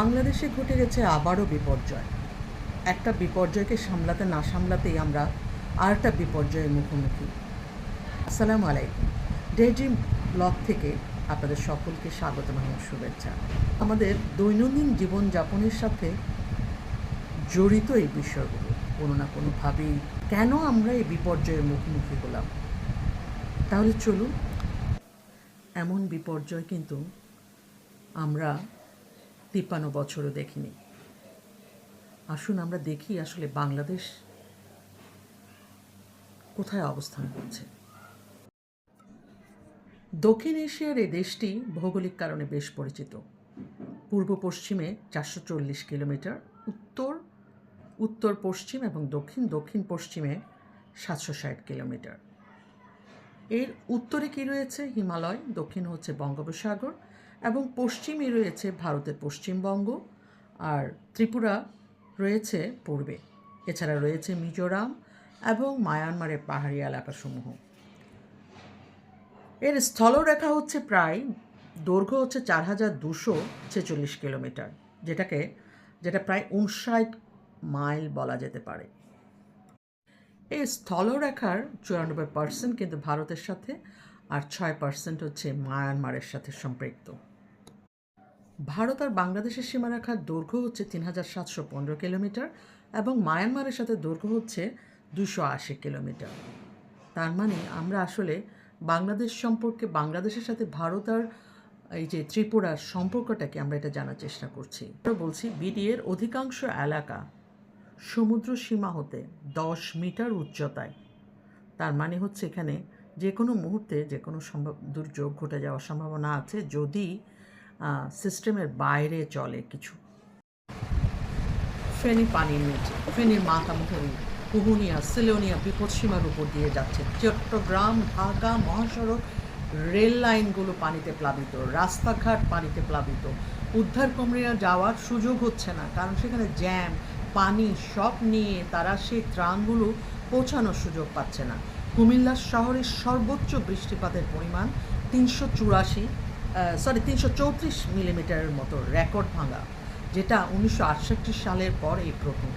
বাংলাদেশে ঘটে গেছে আবারও বিপর্যয়। একটা বিপর্যয়কে সামলাতে না সামলাতেই আমরা আর একটা বিপর্যয়ের মুখোমুখি। আসসালামু আলাইকুম। ডেড্রিম ব্লগ থেকে আপনাদের সকলকে স্বাগত এবং শুভেচ্ছা। আমাদের দৈনন্দিন জীবনযাপনের সাথে জড়িত এই বিষয়গুলো কোনো না কোনোভাবেই কেন আমরা এই বিপর্যয়ের মুখোমুখি হলাম? তাহলে চলুন, এমন বিপর্যয় কিন্তু আমরা তিপ্পান্ন বছরও দেখিনি। আসুন আমরা দেখি আসলে বাংলাদেশ কোথায় অবস্থান করছে। দক্ষিণ এশিয়ার এই দেশটি ভৌগোলিক কারণে বেশ পরিচিত। পূর্ব পশ্চিমে চারশো চল্লিশ কিলোমিটার, উত্তর উত্তর পশ্চিম এবং দক্ষিণ দক্ষিণ পশ্চিমে সাতশো ষাট কিলোমিটার। এর উত্তরে কী রয়েছে? হিমালয়, দক্ষিণ হচ্ছে বঙ্গোপসাগর এবং পশ্চিমে রয়েছে ভারতের পশ্চিমবঙ্গ আর ত্রিপুরা রয়েছে পূর্বে। এছাড়া রয়েছে মিজোরাম এবং মায়ানমারের পাহাড়ি এলাকাসমূহ। এর স্থলরেখা হচ্ছে প্রায়, দৈর্ঘ্য হচ্ছে চার হাজার দুশো ছেচল্লিশ কিলোমিটার, যেটাকে, যেটা প্রায় উনষাট মাইল বলা যেতে পারে। এই স্থলরেখার চুরানব্বই পার্সেন্ট কিন্তু ভারতের সাথে আর ছয় পার্সেন্ট হচ্ছে মায়ানমারের সাথে সম্পৃক্ত। ভারত আর বাংলাদেশের সীমারেখার দৈর্ঘ্য হচ্ছে তিন হাজার সাতশো পনেরো কিলোমিটার এবং মায়ানমারের সাথে দৈর্ঘ্য হচ্ছে দুশো আশি কিলোমিটার। তার মানে আমরা আসলে বাংলাদেশ সম্পর্কে, বাংলাদেশের সাথে ভারত আর এই যে ত্রিপুরার সম্পর্কটাকে আমরা এটা জানার চেষ্টা করছি। আমরা বলছি বিডিএর অধিকাংশ এলাকা সমুদ্র সীমা হতে দশ মিটার উচ্চতায়। তার মানে হচ্ছে এখানে যে কোনো মুহূর্তে যে কোনো সম্ভব, দুর্যোগ ঘটে যাওয়ার সম্ভাবনা আছে। যদি সিস্টেমের বাইরে চলে কিছু। ফেনী পানির নিচে, ফেনীর মাতামুহুরি কুহুনিয়া, সিলোনিয়া বিপদসীমার উপর দিয়ে যাচ্ছে। চট্টগ্রাম, ঢাকা, মহাসড়ক, রেল লাইনগুলো পানিতে প্লাবিত, রাস্তাঘাট পানিতে প্লাবিত। উদ্ধার কর্মীরা যাওয়ার সুযোগ হচ্ছে না, কারণ সেখানে জ্যাম, পানি সব নিয়ে তারা সেই ত্রাণগুলো পৌঁছানোর সুযোগ পাচ্ছে না। কুমিল্লা শহরের সর্বোচ্চ বৃষ্টিপাতের পরিমাণ তিনশো চুরাশি সরি তিনশো চৌত্রিশ মিলিমিটারের মতো রেকর্ড ভাঙা, যেটা উনিশশো আটষট্টি সালের পর এই প্রথম।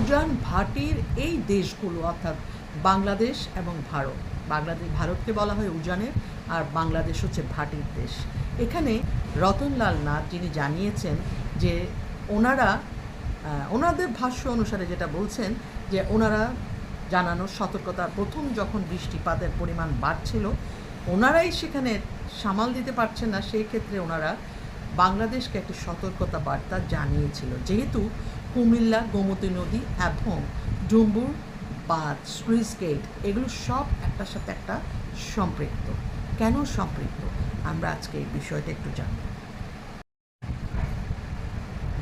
উজান ভাটির এই দেশগুলো, অর্থাৎ বাংলাদেশ এবং ভারত, বাংলাদেশ, ভারতকে বলা হয় উজানের, আর বাংলাদেশ হচ্ছে ভাটির দেশ। এখানে রতনলাল নাথ যিনি জানিয়েছেন যে ওনারা ওনাদের ভাষ্য অনুসারে যেটা বলছেন যে ওনারা জানানোর সতর্কতা, প্রথম যখন বৃষ্টিপাতের পরিমাণ বাড়ছিল, ওনারাই সেখানে সামাল দিতে পারছেন না, সেই ক্ষেত্রে ওনারা বাংলাদেশকে একটি সতর্কতা বার্তা জানিয়েছিল। যেহেতু কুমিল্লা, গোমতী নদী এবং ডুম্বুর বাঁধ সুইস গেট, এগুলো সব একটার সাথে একটা সম্পৃক্ত। কেন সম্পৃক্ত? আমরা আজকে এই বিষয়টা একটু জানব।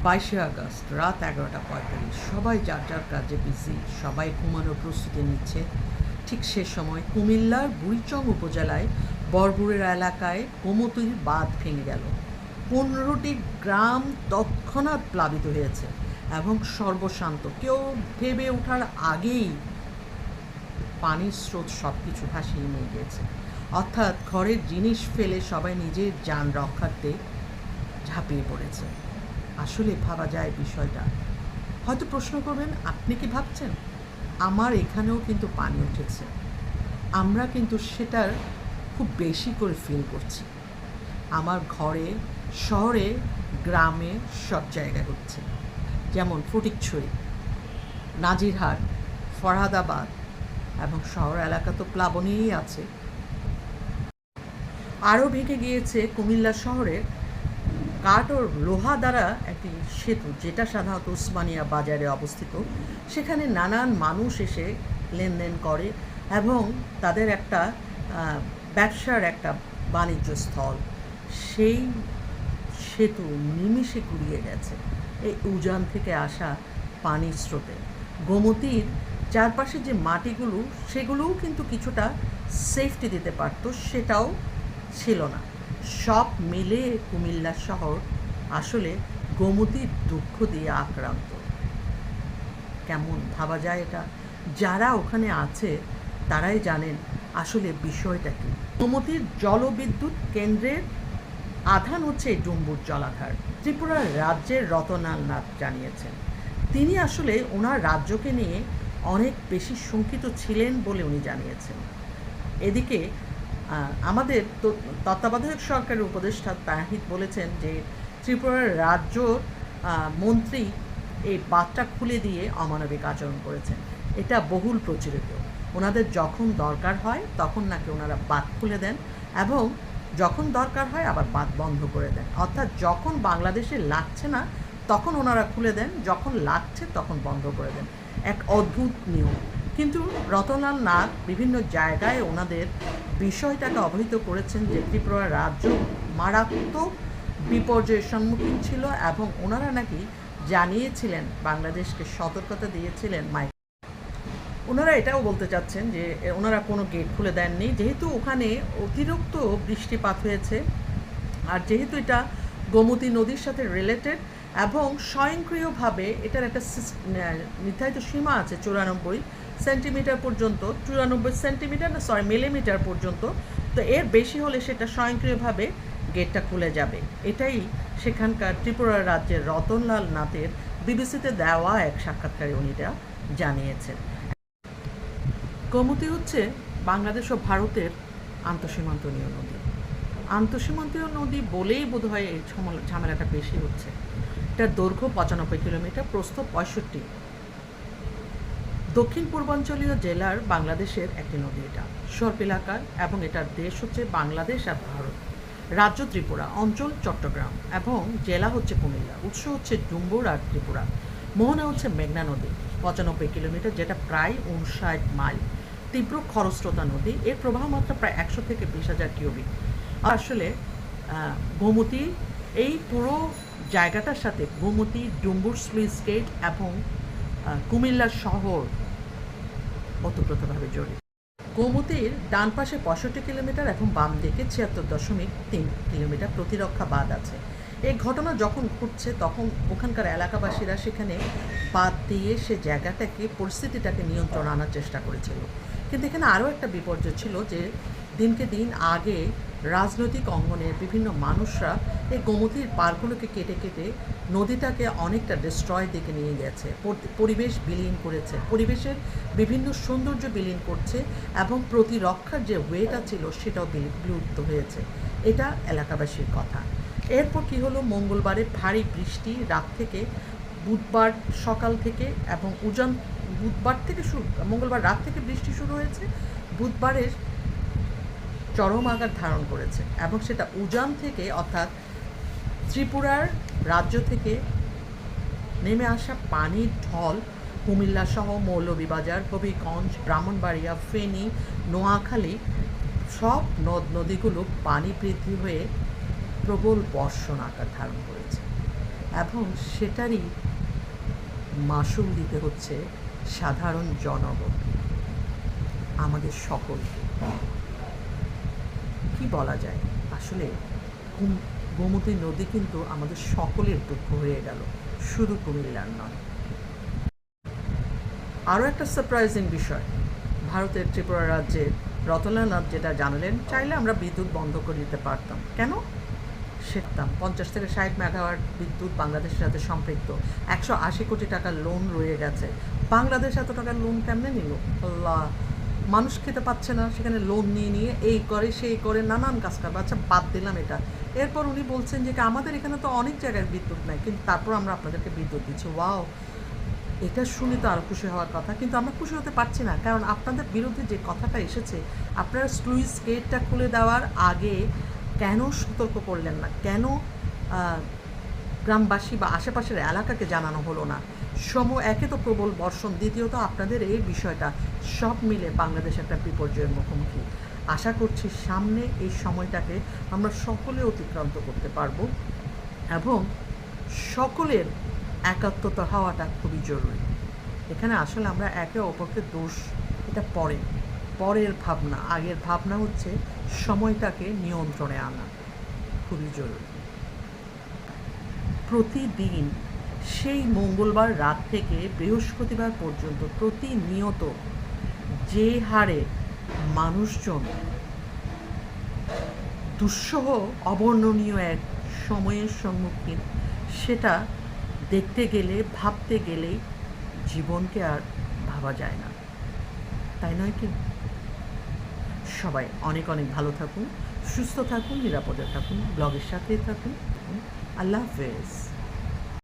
বাইশে আগস্ট রাত এগারোটা পঁয়তাল্লিশ, সবাই যার যার কাজে বিজি, সবাই ঘুমানোর প্রস্তুতি নিচ্ছে। ঠিক সে সময় কুমিল্লার বুড়িচং উপজেলায় বরবুরের এলাকায় গোমতীর বাঁধ ভেঙে গেল। পনেরোটি গ্রাম তৎক্ষণাৎ প্লাবিত হয়েছে এবং সর্বশান্ত। কেউ ভেবে ওঠার আগেই পানির স্রোত সব কিছু ভাসিয়ে নিয়ে গিয়েছে। অর্থাৎ ঘরের জিনিস ফেলে সবাই নিজের যান রক্ষার্থে ঝাঁপিয়ে পড়েছে। আসলে ভাবা যায় বিষয়টা। হয়তো প্রশ্ন করবেন, আপনি কি ভাবছেন? আমার এখানেও কিন্তু পানি উঠেছে। আমরা কিন্তু সেটার খুব বেশি করে ফিল করছি। আমার ঘরে, শহরে, গ্রামে সব জায়গায় হচ্ছে যেমন ফটিকছড়ি, নাজিরহাট, ফরহাদাবাদ এবং শহর এলাকা তো প্লাবনেই আছে। আরও ভেঙে গিয়েছে কুমিল্লা শহরের কাঠ ও লোহা দ্বারা একটি সেতু, যেটা সাধারণত উসমানিয়া বাজারে অবস্থিত। সেখানে নানান মানুষ এসে লেনদেন করে এবং তাদের একটা ব্যবসার একটা বাণিজ্য স্থল। সেই সেতু নিমিষে গুড়িয়ে গেছে। এই উজান থেকে আসা পানির স্রোতে। গোমতীর চারপাশে যে মাটিগুলো, সেগুলোও কিন্তু কিছুটা সেফটি দিতে পারতো, সেটাও ছিল না। সব মিলে কুমিল্লা শহর আসলে গোমতীর দুঃখ দিয়ে আক্রান্ত। কেমন ভাবা যায় এটা? যারা ওখানে আছে, তারাই জানেন আসলে বিষয়টা কি? গোমতীর জলবিদ্যুৎ কেন্দ্রের আধান হচ্ছে ডুম্বুর জলাধার। ত্রিপুরার রাজ্যের রতনাল নাথ জানিয়েছেন। তিনি আসলে ওনার রাজ্যকে নিয়ে অনেক বেশি শঙ্কিত ছিলেন বলে উনি জানিয়েছেন। এদিকে আমাদের তত্ত্বাবধায়ক সরকারের উপদেষ্টা তাহিদ বলেছেন যে ত্রিপুরার রাজ্য মন্ত্রী এই বাঁধটা খুলে দিয়ে অমানবিক আচরণ করেছেন। এটা বহুল প্রচলিত। ওনাদের যখন দরকার হয়, তখন নাকি ওনারা বাঁধ খুলে দেন এবং যখন দরকার হয় আবার বাঁধ বন্ধ করে দেন। অর্থাৎ যখন বাংলাদেশে লাগছে না, তখন ওনারা খুলে দেন, যখন লাগছে তখন বন্ধ করে দেন। এক অদ্ভুত নিয়ম। কিন্তু রতনলাল নাথ বিভিন্ন জায়গায় ওনাদের বিষয়টাকে অবহিত করেছেন যে ত্রিপুরা রাজ্য মারাত্মক বিপর্যয়ের সম্মুখীন ছিল এবং ওনারা নাকি জানিয়েছিলেন, বাংলাদেশকে সতর্কতা দিয়েছিলেন মাইক ওনারা এটাও বলতে চাচ্ছেন যে ওনারা কোনো গেট খুলে দেননি। যেহেতু ওখানে অতিরিক্ত বৃষ্টিপাত হয়েছে, আর যেহেতু এটা গোমতী নদীর সাথে রিলেটেড এবং স্বয়ংক্রিয়ভাবে এটার একটা নির্ধারিত সীমা আছে চুরানব্বই সেন্টিমিটার পর্যন্ত, চুরানব্বই সেন্টিমিটার না সরি মিলিমিটার পর্যন্ত। তো এর বেশি হলে সেটা স্বয়ংক্রিয়ভাবে গেটটা খুলে যাবে। এটাই সেখানকার ত্রিপুরা রাজ্যের রতনলাল নাথের বিবিসিতে দেওয়া এক সাক্ষাৎকারে উনি এটা জানিয়েছেন। গোমতী হচ্ছে বাংলাদেশ ও ভারতের আন্তঃসীমান্তনীয় নদী। আন্তঃসীমান্তীয় নদী বলেই বোধ হয় এই ঝামেলাটা বেশি হচ্ছে। এটার দৈর্ঘ্য পঁচানব্বই কিলোমিটার, প্রস্থ পঁয়ষট্টি। দক্ষিণ পূর্বাঞ্চলীয় জেলার বাংলাদেশের একটি নদী এটা। সর্প এলাকার এবং এটার দেশ হচ্ছে বাংলাদেশ আর ভারত। রাজ্য ত্রিপুরা, অঞ্চল চট্টগ্রাম এবং জেলা হচ্ছে কুমিল্লা। উৎস হচ্ছে ডুম্বুর আর ত্রিপুরা। মোহনা হচ্ছে মেঘনা নদী, পঁচানব্বই কিলোমিটার যেটা প্রায় উনষাট মাইল। তীব্র খরস্রোতা নদী। এর প্রবাহ মাত্রা প্রায় একশো থেকে বিশ হাজার কিউবিক। আসলে গোমতী, এই পুরো জায়গাটার সাথে গোমতী ডুম্বুর স্লুইস গেট এবং কুমিল্লা শহর ওতপ্রোতভাবে জড়িত। গোমতীর ডান পাশে পঁয়ষট্টি কিলোমিটার এবং বাম দিকে ছিয়াত্তর দশমিক তিন কিলোমিটার প্রতিরক্ষা বাঁধ আছে। এই ঘটনা যখন ঘটছে, তখন ওখানকার এলাকাবাসীরা সেখানে বাদ দিয়ে সে জায়গাটাকে, পরিস্থিতিটাকে নিয়ন্ত্রণ আনার চেষ্টা করেছিল। কিন্তু এখানে আরও একটা বিপর্যয় ছিল যে দিনকে দিন আগে রাজনৈতিক অঙ্গনের বিভিন্ন মানুষরা এই গোমতীর পারগুলোকে কেটে কেটে নদীটাকে অনেকটা ডিস্ট্রয় দিকে নিয়ে গেছে। পরিবেশ বিলীন করেছে। পরিবেশের বিভিন্ন সৌন্দর্য বিলীন করছে এবং প্রতিরক্ষার যে ওয়েটা ছিল সেটাও বিলুপ্ত হয়েছে। এটা এলাকাবাসীর কথা। এরপর কি হলো? মঙ্গলবারে ভারী বৃষ্টি। রাত থেকে বুধবার সকাল থেকে এবং উজান বুধবার থেকে শুরু, মঙ্গলবার রাত থেকে বৃষ্টি শুরু হয়েছে, বুধবারের চরম আকার ধারণ করেছে এবং সেটা উজান থেকে অর্থাৎ ত্রিপুরার রাজ্য থেকে নেমে আসা পানির ঢল কুমিল্লা সহ মৌলভীবাজার, হবিগঞ্জ, ব্রাহ্মণবাড়িয়া, ফেনী, নোয়াখালী সব নদ নদীগুলো পানি বৃদ্ধি হয়ে প্রবল বর্ষণ আকার ধারণ করেছে এবং সেটারই মাসুল দিতে হচ্ছে সাধারণ জনগণ, আমাদের সকলকে কি বলা যায়? আসলে গোমতী নদী কিন্তু আমাদের সকলের দুঃখ হয়ে গেল, শুধু কুমিল্লার নয়। আরও একটা সারপ্রাইজিং বিষয়, ভারতের ত্রিপুরা রাজ্যে রতনানাথ যেটা জানালেন, চাইলে আমরা বিদ্যুৎ বন্ধ করে দিতে পারতাম। কেন? সেতাম পঞ্চাশ থেকে ষাট মেগাওয়াট বিদ্যুৎ বাংলাদেশের সাথে সম্পৃক্ত। একশো আশি কোটি টাকার লোন রয়ে গেছে। বাংলাদেশ এত টাকার লোন কেমনে নিল? আল্লাহ, মানুষ খেতে পাচ্ছে না, সেখানে লোন নিয়ে নিয়ে এই করে, সেই করে, নানান কাজ করবে আচ্ছা বাদ দিলাম এটা। এরপর উনি বলছেন যে, আমাদের এখানে তো অনেক জায়গায় বিদ্যুৎ নেয় কিন্তু তারপর আমরা আপনাদেরকে বিদ্যুৎ দিচ্ছি। ওয়াও! এটা শুনে তো আরও খুশি হওয়ার কথা, কিন্তু আমরা খুশি হতে পারছি না, কারণ আপনাদের বিরুদ্ধে যে কথাটা এসেছে, আপনারা স্লুইস গেটটা খুলে দেওয়ার আগে কেন সতর্ক করলেন না? কেন গ্রামবাসী বা আশেপাশের এলাকাকে জানানো হলো না? সম একে তো প্রবল বর্ষণ, দ্বিতীয়ত আপনাদের এই বিষয়টা সব মিলে বাংলাদেশ একটা বিপর্যয়ের মুখোমুখি। আশা করছি সামনে এই সময়টাকে আমরা সকলে অতিক্রান্ত করতে পারব এবং সকলের একাত্মতা হওয়াটা খুবই জরুরি। এখানে আসলে আমরা একে অপরকে দোষ, এটা পরে, পরের ভাবনা। আগের ভাবনা হচ্ছে সময়টাকে নিয়ন্ত্রণে আনা খুবই জরুরি। প্রতিদিন সেই মঙ্গলবার রাত থেকে বৃহস্পতিবার পর্যন্ত প্রতিনিয়ত যে হারে মানুষজন দুঃসহ, অবর্ণনীয় এক সময়ের সম্মুখীন, সেটা দেখতে গেলে, ভাবতে গেলেই জীবনকে আর ভাবা যায় না। তাই নয় কি? সবাই অনেক অনেক ভালো থাকুন সুস্থ থাকুন নিরাপদে থাকুন ব্লগের সাথেই থাকুন। আল্লাহ হাফেজ।